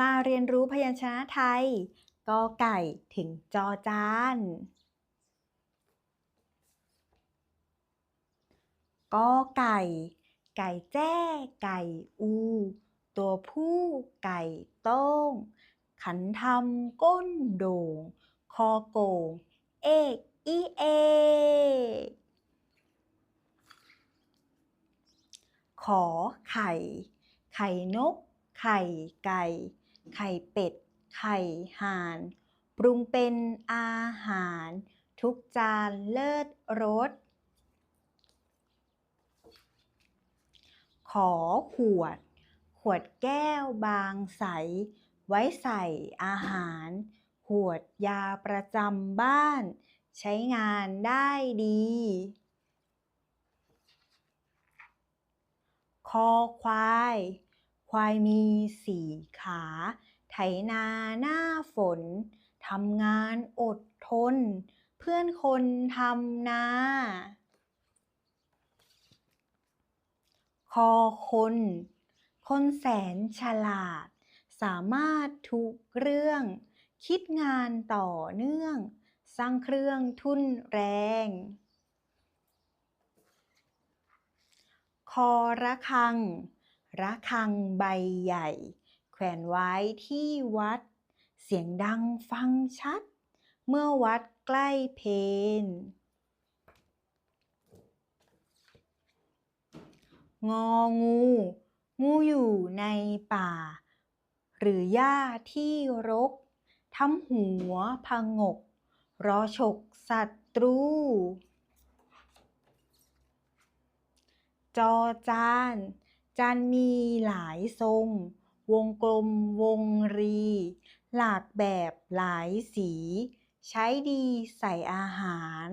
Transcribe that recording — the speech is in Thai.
มาเรียนรู้พยัญชนะไทยกอไก่ถึงจอจานกอไก่ ไก่แจ้ ไก่อู ตัวผู้ไก่โต้ง ขันทำก้นโด่ง คอโก่ง เอกอีเอ ขอไข่ ไข่นก ไข่ไก่ ไข่เป็ด ไข่ห่าน ปรุงเป็นอาหาร ทุกจานเลิศรส ขอขวด ขวดแก้วบางใส ไว้ใส่อาหาร ขวดยาประจำบ้าน ใช้งานได้ดี คอควาย ควายมีสี่ขา ไถนาหน้าฝน ทำงานอดทน เพื่อนคนทำนาคอคน คนแสนฉลาด สามารถทุกเรื่อง คิดงานต่อเนื่อง สร้างเครื่องทุ่นแรง คอระฆัง ระฆังใบใหญ่ แขวนไว้ที่วัด เสียงดังฟังชัด เมื่อวัดใกล้เพลงองู งูอยู่ในป่า หรือหญ้าที่รกทำหัวพงก รอฉกศัตรู จอจาน จานมีหลายทรง วงกลมวงรี หลากแบบหลายสี ใช้ดีใส่อาหาร